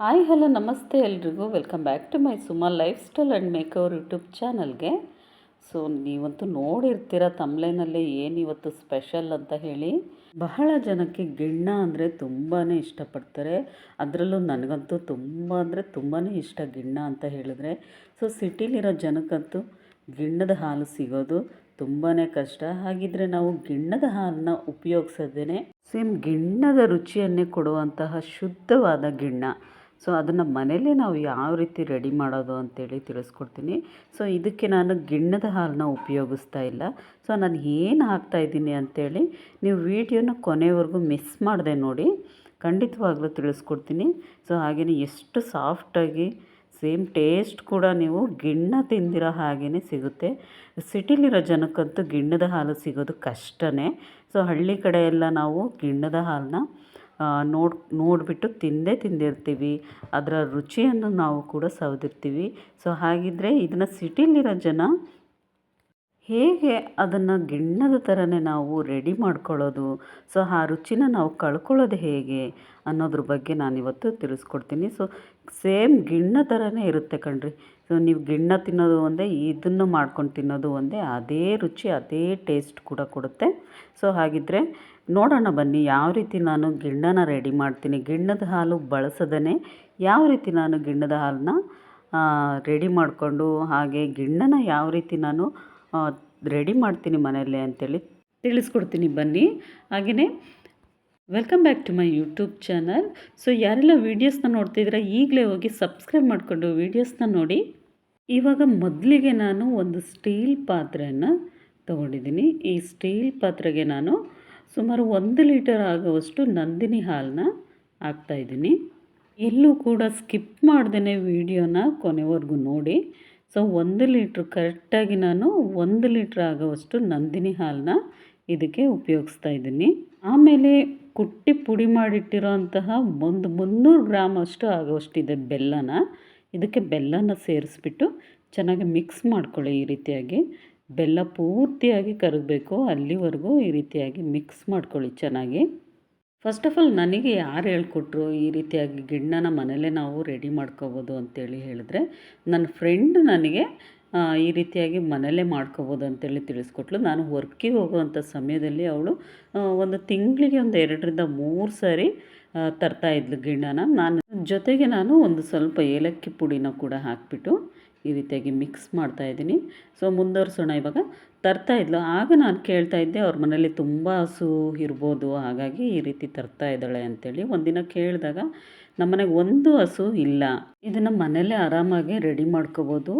Hi, hello, ನಮಸ್ತೆ ಎಲ್ರಿಗೂ. Welcome back to my Suma lifestyle and makeover YouTube ಚಾನಲ್ಗೆ so ನೀವಂತೂ ನೋಡಿರ್ತೀರ ತಮ್ಲೈನಲ್ಲಿ ಏನು ಇವತ್ತು ಸ್ಪೆಷಲ್ ಅಂತ ಹೇಳಿ. ಬಹಳ ಜನಕ್ಕೆ ಗಿಣ್ಣ ಅಂದರೆ ತುಂಬಾ ಇಷ್ಟಪಡ್ತಾರೆ. ಅದರಲ್ಲೂ ನನಗಂತೂ ತುಂಬ ಅಂದರೆ ತುಂಬಾ ಇಷ್ಟ ಗಿಣ್ಣ ಅಂತ ಹೇಳಿದ್ರೆ. ಸೊ ಸಿಟಿಲಿರೋ ಜನಕ್ಕಂತೂ ಗಿಣ್ಣದ ಹಾಲು ಸಿಗೋದು ತುಂಬಾ ಕಷ್ಟ. ಹಾಗಿದ್ರೆ ನಾವು ಗಿಣ್ಣದ ಹಾಲನ್ನ ಉಪಯೋಗಿಸೋದೇ ಸೇಮ್ ಗಿಣ್ಣದ ರುಚಿಯನ್ನೇ ಕೊಡುವಂತಹ ಶುದ್ಧವಾದ ಗಿಣ್ಣ. ಸೊ ಅದನ್ನು ಮನೇಲೇ ನಾವು ಯಾವ ರೀತಿ ರೆಡಿ ಮಾಡೋದು ಅಂತೇಳಿ ತಿಳಿಸ್ಕೊಡ್ತೀನಿ. ಸೊ ಇದಕ್ಕೆ ನಾನು ಗಿಣ್ಣದ ಹಾಲನ್ನ ಉಪಯೋಗಿಸ್ತಾ ಇಲ್ಲ. ಸೊ ನಾನು ಏನು ಹಾಕ್ತಾಯಿದ್ದೀನಿ ಅಂಥೇಳಿ ನೀವು ವಿಡಿಯೋನ ಕೊನೆವರೆಗೂ ಮಿಸ್ ಮಾಡಿದೆ ನೋಡಿ. ಖಂಡಿತವಾಗಲೂ ತಿಳಿಸ್ಕೊಡ್ತೀನಿ. ಸೊ ಹಾಗೆಯೇ ಎಷ್ಟು ಸಾಫ್ಟಾಗಿ ಸೇಮ್ ಟೇಸ್ಟ್ ಕೂಡ ನೀವು ಗಿಣ್ಣ ತಿಂದಿರೋ ಹಾಗೆಯೇ ಸಿಗುತ್ತೆ. ಸಿಟಿಲಿರೋ ಜನಕ್ಕಂತೂ ಗಿಣ್ಣದ ಹಾಲು ಸಿಗೋದು ಕಷ್ಟನೇ. ಸೊ ಹಳ್ಳಿ ಕಡೆಯೆಲ್ಲ ನಾವು ಗಿಣ್ಣದ ಹಾಲನ್ನ ನೋಡಿ, ನೋಡಿಬಿಟ್ಟು ತಿಂದೇ ತಿಂದಿರ್ತೀವಿ. ಅದರ ರುಚಿಯನ್ನು ನಾವು ಕೂಡ ಸವಿದಿರ್ತೀವಿ. ಸೊ ಹಾಗಿದ್ದರೆ ಇದನ್ನು ಸಿಟಿಲಿರೋ ಜನ ಹೇಗೆ ಅದನ್ನು ಗಿಣ್ಣದ ಥರನೇ ನಾವು ರೆಡಿ ಮಾಡ್ಕೊಳ್ಳೋದು? ಸೊ, ಆ ರುಚಿನ ನಾವು ಕಳ್ಕೊಳ್ಳೋದು ಹೇಗೆ ಅನ್ನೋದ್ರ ಬಗ್ಗೆ ನಾನಿವತ್ತು ತಿಳಿಸ್ಕೊಡ್ತೀನಿ. ಸೊ, ಸೇಮ್ ಗಿಣ್ಣ ಥರನೇ ಇರುತ್ತೆ ಕಣ್ರಿ. ಸೊ, ನೀವು ಗಿಣ್ಣ ತಿನ್ನೋದು ಒಂದೇ, ಇದನ್ನು ಮಾಡ್ಕೊಂಡು ತಿನ್ನೋದು ಒಂದೇ, ಅದೇ ರುಚಿ, ಅದೇ ಟೇಸ್ಟ್ ಕೂಡ ಕೊಡುತ್ತೆ. ಸೊ ಹಾಗಿದ್ದರೆ ನೋಡೋಣ ಬನ್ನಿ, ಯಾವ ರೀತಿ ನಾನು ಗಿಣ್ಣನ ರೆಡಿ ಮಾಡ್ತೀನಿ. ಗಿಣ್ಣದ ಹಾಲು ಬಳಸದೇ ಯಾವ ರೀತಿ ನಾನು ಗಿಣ್ಣದ ಹಾಲನ್ನ ರೆಡಿ ಮಾಡಿಕೊಂಡು, ಹಾಗೆ ಗಿಣ್ಣನ ಯಾವ ರೀತಿ ನಾನು ರೆಡಿ ಮಾಡ್ತೀನಿ ಮನೆಯಲ್ಲೇ ಅಂತೇಳಿ ತಿಳಿಸ್ಕೊಡ್ತೀನಿ ಬನ್ನಿ. ಹಾಗೆಯೇ welcome back to my YouTube channel. So, ಯಾರೆಲ್ಲ ವೀಡಿಯೋಸ್ನ ನೋಡ್ತಿದ್ರೆ ಈಗಲೇ ಹೋಗಿ ಸಬ್ಸ್ಕ್ರೈಬ್ ಮಾಡಿಕೊಂಡು ವೀಡಿಯೋಸ್ನ ನೋಡಿ. ಇವಾಗ ಮೊದಲಿಗೆ ನಾನು ಒಂದು ಸ್ಟೀಲ್ ಪಾತ್ರೆಯನ್ನು ತೊಗೊಂಡಿದ್ದೀನಿ. ಈ ಸ್ಟೀಲ್ ಪಾತ್ರೆಗೆ ನಾನು ಸುಮಾರು ಒಂದು ಲೀಟರ್ ಆಗುವಷ್ಟು ನಂದಿನಿ ಹಾಲನ್ನ ಹಾಕ್ತಾಯಿದ್ದೀನಿ ಎಲ್ಲೂ ಕೂಡ ಸ್ಕಿಪ್ ಮಾಡ್ದೇ ವಿಡಿಯೋನ ಕೊನೆವರೆಗೂ ನೋಡಿ. ಸೊ, ಒಂದು ಲೀಟ್ರ್, ಕರೆಕ್ಟಾಗಿ ನಾನು ಒಂದು ಲೀಟ್ರ್ ಆಗೋವಷ್ಟು ನಂದಿನಿ ಹಾಲನ್ನ ಇದಕ್ಕೆ ಉಪಯೋಗಿಸ್ತಾ ಇದ್ದೀನಿ. ಆಮೇಲೆ ಕುಟ್ಟಿ ಪುಡಿ ಮಾಡಿಟ್ಟಿರೋ ಅಂತಹ ಒಂದು ಮುನ್ನೂರು ಗ್ರಾಮ್ ಅಷ್ಟು ಆಗೋವಷ್ಟಿದೆ ಬೆಲ್ಲನ. ಇದಕ್ಕೆ ಬೆಲ್ಲನ ಸೇರಿಸ್ಬಿಟ್ಟು ಚೆನ್ನಾಗಿ ಮಿಕ್ಸ್ ಮಾಡ್ಕೊಳ್ಳಿ ಈ ರೀತಿಯಾಗಿ. ಬೆಲ್ಲ ಪೂರ್ತಿಯಾಗಿ ಕರಗಬೇಕು, ಅಲ್ಲಿವರೆಗೂ ಈ ರೀತಿಯಾಗಿ ಮಿಕ್ಸ್ ಮಾಡ್ಕೊಳ್ಳಿ ಚೆನ್ನಾಗಿ. ಫಸ್ಟ್ ಆಫ್ ಆಲ್ ನನಗೆ ಯಾರು ಹೇಳ್ಕೊಟ್ರು ಈ ರೀತಿಯಾಗಿ ಗಿಣ್ಣನ ಮನೇಲೇ ನಾವು ರೆಡಿ ಮಾಡ್ಕೋಬೋದು ಅಂತೇಳಿ ಹೇಳಿದ್ರೆ, ನನ್ನ ಫ್ರೆಂಡ್ ನನಗೆ ಈ ರೀತಿಯಾಗಿ ಮನೇಲೇ ಮಾಡ್ಕೋಬೋದು ಅಂತೇಳಿ ತಿಳಿಸ್ಕೊಟ್ಲು. ನಾನು ವರ್ಕಿಗೆ ಹೋಗುವಂಥ ಸಮಯದಲ್ಲಿ ಅವಳು ಒಂದು ತಿಂಗಳಿಗೆ ಒಂದು ಎರಡರಿಂದ ಮೂರು ಸಾರಿ ತರ್ತಾಯಿದ್ಲು ಗಿಣ್ಣನ. ನಾನು ಜೊತೆಗೆ ನಾನು ಒಂದು ಸ್ವಲ್ಪ ಏಲಕ್ಕಿ ಪುಡಿನ ಕೂಡ ಹಾಕಿಬಿಟ್ಟು ಈ ರೀತಿಯಾಗಿ ಮಿಕ್ಸ್ ಮಾಡ್ತಾ ಇದ್ದೀನಿ. ಸೊ, ಮುಂದುವರ್ಸೋಣ ಇವಾಗ. ತರ್ತಾ ಇದ್ಲು. ಆಗ ನಾನು ಕೇಳ್ತಾ ಇದ್ದೆ, ಅವ್ರ ಮನೇಲಿ ತುಂಬ ಹಸು ಇರ್ಬೋದು, ಹಾಗಾಗಿ ಈ ರೀತಿ ತರ್ತಾ ಇದ್ದಾಳೆ ಅಂತೇಳಿ. ಒಂದಿನ ಕೇಳಿದಾಗ ನಮ್ಮನೆಗೆ ಒಂದು ಹಸು ಇಲ್ಲ. ಇದನ್ನು ಮನೆಯಲ್ಲೇ ಆರಾಮಾಗಿ ರೆಡಿ ಮಾಡ್ಕೋಬೋದು.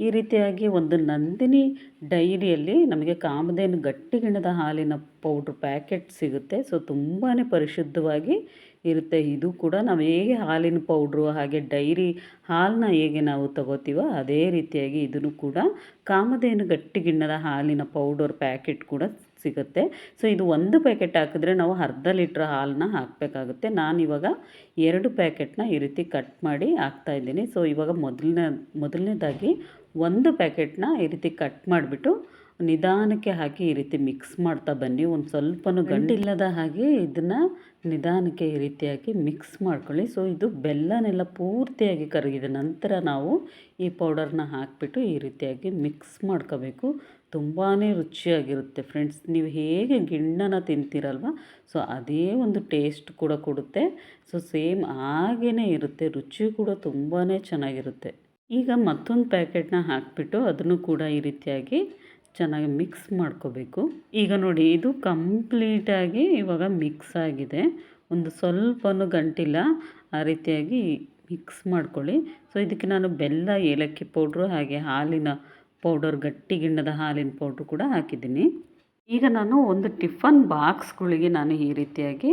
ಈ ರೀತಿಯಾಗಿ ಒಂದು ನಂದಿನಿ ಡೈರಿಯಲ್ಲಿ ನಮಗೆ ಕಾಮಧೇನು ಗಟ್ಟಿಗಿಣದ ಹಾಲಿನ ಪೌಡ್ರ್ ಪ್ಯಾಕೆಟ್ ಸಿಗುತ್ತೆ. ಸೊ ತುಂಬಾ ಪರಿಶುದ್ಧವಾಗಿ ಇರುತ್ತೆ. ಇದು ಕೂಡ ನಾವು ಹೇಗೆ ಹಾಲಿನ ಪೌಡ್ರು ಹಾಗೆ ಡೈರಿ ಹಾಲನ್ನ ಹೇಗೆ ನಾವು ತಗೋತೀವೋ ಅದೇ ರೀತಿಯಾಗಿ ಇದನ್ನು ಕೂಡ ಕಾಮಧೇನು ಗಟ್ಟಿಗಿಣ್ಣದ ಹಾಲಿನ ಪೌಡರ್ ಪ್ಯಾಕೆಟ್ ಕೂಡ ಸಿಗುತ್ತೆ. ಸೊ, ಇದು ಒಂದು ಪ್ಯಾಕೆಟ್ ಹಾಕಿದ್ರೆ ನಾವು ಅರ್ಧ ಲೀಟ್ರ್ ಹಾಲನ್ನ ಹಾಕಬೇಕಾಗುತ್ತೆ. ನಾನಿವಾಗ ಎರಡು ಪ್ಯಾಕೆಟ್ನ ಈ ರೀತಿ ಕಟ್ ಮಾಡಿ ಹಾಕ್ತಾಯಿದ್ದೀನಿ ಸೊ, ಇವಾಗ ಮೊದಲನೇ, ಮೊದಲನೇದಾಗಿ ಒಂದು ಪ್ಯಾಕೆಟ್ನ ಈ ರೀತಿ ಕಟ್ ಮಾಡಿಬಿಟ್ಟು ನಿಧಾನಕ್ಕೆ ಹಾಕಿ ಈ ರೀತಿ ಮಿಕ್ಸ್ ಮಾಡ್ತಾ ಬನ್ನಿ. ಒಂದು ಸ್ವಲ್ಪನೂ ಗಂಟಿಲ್ಲದ ಹಾಗೆ ಇದನ್ನು ನಿಧಾನಕ್ಕೆ ಈ ರೀತಿಯಾಗಿ ಮಿಕ್ಸ್ ಮಾಡ್ಕೊಳ್ಳಿ. ಸೊ ಇದು ಬೆಲ್ಲನೆಲ್ಲ ಪೂರ್ತಿಯಾಗಿ ಕರಗಿದ ನಂತರ ನಾವು ಈ ಪೌಡರ್ನ ಹಾಕಿಬಿಟ್ಟು ಈ ರೀತಿಯಾಗಿ ಮಿಕ್ಸ್ ಮಾಡ್ಕೋಬೇಕು. ತುಂಬಾ ರುಚಿಯಾಗಿರುತ್ತೆ ಫ್ರೆಂಡ್ಸ್ ನೀವು ಹೇಗೆ ಗಿಣ್ಣನ ತಿಂತೀರಲ್ವ? ಸೊ ಅದೇ ಒಂದು ಟೇಸ್ಟ್ ಕೂಡ ಕೊಡುತ್ತೆ. ಸೊ ಸೇಮ್ ಹಾಗೇ ಇರುತ್ತೆ. ರುಚಿ ಕೂಡ ತುಂಬಾ ಚೆನ್ನಾಗಿರುತ್ತೆ. ಈಗ ಮತ್ತೊಂದು ಪ್ಯಾಕೆಟ್ನ ಹಾಕಿಬಿಟ್ಟು ಅದನ್ನು ಕೂಡ ಈ ರೀತಿಯಾಗಿ ಚೆನ್ನಾಗಿ ಮಿಕ್ಸ್ ಮಾಡ್ಕೋಬೇಕು. ಈಗ ನೋಡಿ, ಇದು ಕಂಪ್ಲೀಟಾಗಿ ಇವಾಗ ಮಿಕ್ಸ್ ಆಗಿದೆ. ಒಂದು ಸ್ವಲ್ಪನೂ ಗಂಟಿಲ್ಲ, ಆ ರೀತಿಯಾಗಿ ಮಿಕ್ಸ್ ಮಾಡ್ಕೊಳ್ಳಿ. ಸೊ ಇದಕ್ಕೆ ನಾನು ಬೆಲ್ಲ, ಏಲಕ್ಕಿ ಪೌಡ್ರು ಹಾಗೆ ಹಾಲಿನ ಪೌಡರ್, ಗಟ್ಟಿ ಗಿಣ್ಣದ ಹಾಲಿನ ಪೌಡ್ರು ಕೂಡ ಹಾಕಿದ್ದೀನಿ. ಈಗ ನಾನು ಒಂದು ಟಿಫನ್ ಬಾಕ್ಸ್ಗಳಿಗೆ ನಾನು ಈ ರೀತಿಯಾಗಿ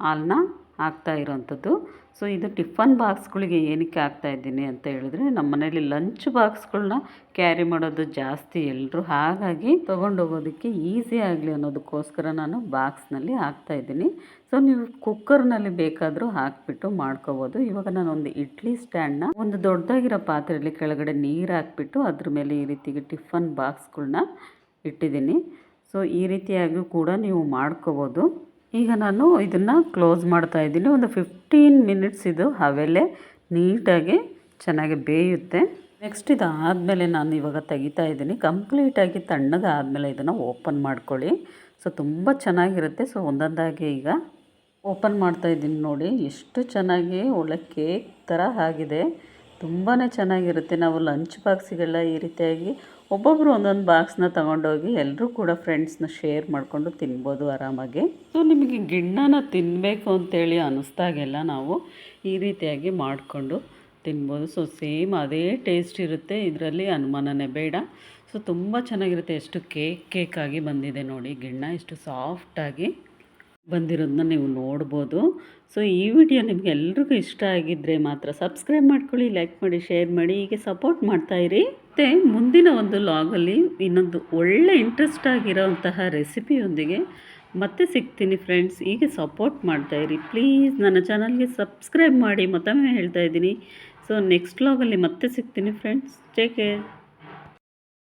ಹಾಲನ್ನ ಹಾಕ್ತಾ ಇರೋವಂಥದ್ದು ಸೊ ಇದು ಟಿಫನ್ ಬಾಕ್ಸ್ಗಳಿಗೆ ಏನಕ್ಕೆ ಹಾಕ್ತಾ ಇದ್ದೀನಿ ಅಂತ ಹೇಳಿದ್ರೆ, ನಮ್ಮ ಮನೇಲಿ ಲಂಚ್ ಬಾಕ್ಸ್ಗಳನ್ನ ಕ್ಯಾರಿ ಮಾಡೋದು ಜಾಸ್ತಿ ಎಲ್ಲರೂ ಹಾಗಾಗಿ ತೊಗೊಂಡೋಗೋದಕ್ಕೆ ಈಸಿ ಆಗಲಿ ಅನ್ನೋದಕ್ಕೋಸ್ಕರ ನಾನು ಬಾಕ್ಸ್ನಲ್ಲಿ ಹಾಕ್ತಾ ಇದ್ದೀನಿ. ಸೊ ನೀವು ಕುಕ್ಕರ್ನಲ್ಲಿ ಬೇಕಾದರೂ ಹಾಕಿಬಿಟ್ಟು ಮಾಡ್ಕೋಬೋದು. ಇವಾಗ ನಾನು ಒಂದು ಇಡ್ಲಿ ಸ್ಟ್ಯಾಂಡ್ನ ಒಂದು ದೊಡ್ಡದಾಗಿರೋ ಪಾತ್ರೆಯಲ್ಲಿ ಕೆಳಗಡೆ ನೀರು ಹಾಕ್ಬಿಟ್ಟು ಅದ್ರ ಮೇಲೆ ಈ ರೀತಿಗೆ ಟಿಫನ್ ಬಾಕ್ಸ್ಗಳನ್ನ ಇಟ್ಟಿದ್ದೀನಿ. ಸೊ ಈ ರೀತಿಯಾಗಿಯೂ ಕೂಡ ನೀವು ಮಾಡ್ಕೋಬೋದು. ಈಗ ನಾನು ಇದನ್ನು ಕ್ಲೋಸ್ ಮಾಡ್ತಾ ಇದ್ದೀನಿ. ಒಂದು ಫಿಫ್ಟೀನ್ ಮಿನಿಟ್ಸ್ ಇದು ಹವೆಲೆ ನೀಟಾಗಿ ಚೆನ್ನಾಗಿ ಬೇಯುತ್ತೆ. ನೆಕ್ಸ್ಟ್ ಇದು ಆದಮೇಲೆ ನಾನು ಇವಾಗ ತೆಗಿತಾ ಇದ್ದೀನಿ. ಕಂಪ್ಲೀಟಾಗಿ ತಣ್ಣಗಾದಮೇಲೆ ಇದನ್ನು ಓಪನ್ ಮಾಡ್ಕೊಳ್ಳಿ. ಸೊ ತುಂಬ ಚೆನ್ನಾಗಿರುತ್ತೆ. ಸೊ ಒಂದೊಂದಾಗಿ ಈಗ ಓಪನ್ ಮಾಡ್ತಾ ಇದ್ದೀನಿ ನೋಡಿ. ಎಷ್ಟು ಚೆನ್ನಾಗಿ ಒಳ್ಳೆ ಕೇಕ್ ಥರ ಆಗಿದೆ. ತುಂಬಾ ಚೆನ್ನಾಗಿರುತ್ತೆ. ನಾವು ಲಂಚ್ ಬಾಕ್ಸಿಗೆಲ್ಲ ಈ ರೀತಿಯಾಗಿ ಒಬ್ಬೊಬ್ಬರು ಒಂದೊಂದು ಬಾಕ್ಸ್ನ ತೊಗೊಂಡೋಗಿ ಎಲ್ಲರೂ ಕೂಡ ಫ್ರೆಂಡ್ಸ್ನ ಶೇರ್ ಮಾಡಿಕೊಂಡು ತಿನ್ಬೋದು ಆರಾಮಾಗಿ. ಸೊ ನಿಮಗೆ ಗಿಣ್ಣನ ತಿನ್ನಬೇಕು ಅಂತೇಳಿ ಅನ್ನಿಸ್ದಾಗೆಲ್ಲ ನಾವು ಈ ರೀತಿಯಾಗಿ ಮಾಡಿಕೊಂಡು ತಿನ್ಬೋದು. ಸೊ ಸೇಮ್ ಅದೇ ಟೇಸ್ಟ್ ಇರುತ್ತೆ. ಇದರಲ್ಲಿ ಅನುಮಾನನೇ ಬೇಡ. ಸೊ ತುಂಬ ಚೆನ್ನಾಗಿರುತ್ತೆ. ಎಷ್ಟು ಕೇಕ್ ಕೇಕಾಗಿ ಬಂದಿದೆ ನೋಡಿ. ಗಿಣ್ಣ ಎಷ್ಟು ಸಾಫ್ಟಾಗಿ ಬಂದಿರೋದನ್ನ ನೀವು ನೋಡ್ಬೋದು. ಸೊ ಈ ವಿಡಿಯೋ ನಿಮಗೆ ಎಲ್ರಿಗೂ ಇಷ್ಟ ಆಗಿದ್ದರೆ ಮಾತ್ರ ಸಬ್ಸ್ಕ್ರೈಬ್ ಮಾಡ್ಕೊಳ್ಳಿ, ಲೈಕ್ ಮಾಡಿ, ಶೇರ್ ಮಾಡಿ, ಹೀಗೆ ಸಪೋರ್ಟ್ ಮಾಡ್ತಾಯಿರಿ ಮತ್ತು ಮುಂದಿನ ಒಂದು ಲಾಗಲ್ಲಿ ಇನ್ನೊಂದು ಒಳ್ಳೆ ಇಂಟ್ರೆಸ್ಟ್ ಆಗಿರೋಂತಹ ರೆಸಿಪಿಯೊಂದಿಗೆ ಮತ್ತೆ ಸಿಗ್ತೀನಿ ಫ್ರೆಂಡ್ಸ್. ಹೀಗೆ ಸಪೋರ್ಟ್ ಮಾಡ್ತಾಯಿರಿ ಪ್ಲೀಸ್ ನನ್ನ ಚಾನಲ್ಗೆ ಸಬ್ಸ್ಕ್ರೈಬ್ ಮಾಡಿ, ಮತ್ತೊಮ್ಮೆ ಹೇಳ್ತಾ ಇದ್ದೀನಿ. ಸೊ ನೆಕ್ಸ್ಟ್ ಲಾಗಲ್ಲಿ ಮತ್ತೆ ಸಿಗ್ತೀನಿ ಫ್ರೆಂಡ್ಸ್. Take care